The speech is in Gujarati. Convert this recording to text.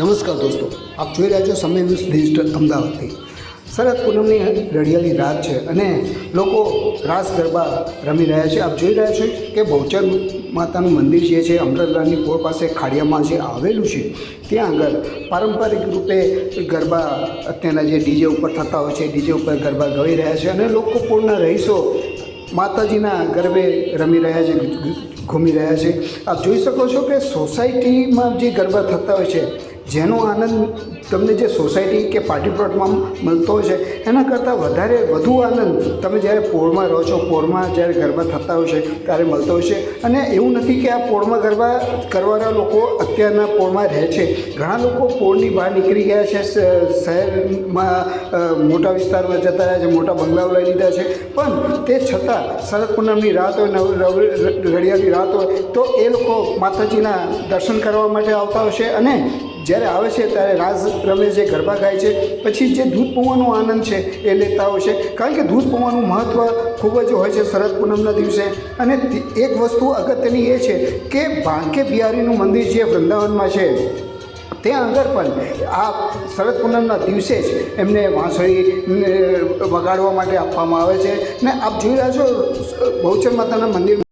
નમસ્કાર દોસ્તો, આપ જોઈ રહ્યા છો સમય ન્યૂઝ ડિજિટલ અમદાવાદથી. શરદ પૂનમની રડિયાળી રાત છે અને લોકો રાસ ગરબા રમી રહ્યા છે. આપ જોઈ રહ્યા છો કે બહુચર માતાનું મંદિર જે છે અમદાવાદની કોર પાસે ખાડિયામાં જે આવેલું છે, ત્યાં આગળ પારંપરિક રૂપે ગરબા અત્યારના જે ડીજે ઉપર થતા હોય છે, ડીજે ઉપર ગરબા ગઈ રહ્યા છે અને લોકો પૂર્ણ રહીશો માતાજીના ગરબે રમી રહ્યા છે ઘૂમી રહ્યા છે. આપ જોઈ શકો છો કે સોસાયટીમાં જે ગરબા થતા હોય છે જેનો આનંદ તમને જે સોસાયટી કે પાર્ટી પ્લોટમાં મળતો હોય છે, એના કરતાં વધારે વધુ આનંદ તમે જ્યારે પોળમાં રહો છો, પોળમાં જ્યારે ગરબા થતા હોય છે, ત્યારે મળતો હોય છે. અને એવું નથી કે આ પોળમાં ગરબા કરવાના લોકો અત્યારના પોળમાં રહે છે. ઘણા લોકો પોળની બહાર નીકળી ગયા છે શહેરમાં મોટા વિસ્તારમાં જતા રહ્યા છે, મોટા બંગલાઓ લઈ લીધા છે. પણ તે છતાં શરદ પૂનમની રાત હોય, નવ, રવિ રાત હોય, તો એ લોકો માતાજીના દર્શન કરવા માટે આવતા હોય છે અને જ્યારે આવે છે ત્યારે રાસ રમે છે, ગરબા ગાય છે. પછી જે દૂધ પૌવાનો આનંદ છે એ લેતા હોય છે. કારણ કે દૂધ પૌવાનું મહત્ત્વ ખૂબ જ હોય છે શરદ પૂનમના દિવસે. અને એક વસ્તુ અગત્યની એ છે કે ભાંકે બિહારીનું મંદિર જે વૃંદાવનમાં છે, ત્યાં આગળ પણ આ શરદ પૂનમના દિવસે જ એમને વાંસળી વગાડવા માટે આપવામાં આવે છે. ને આપ જોઈ રહ્યા છો બહુચર માતાના મંદિર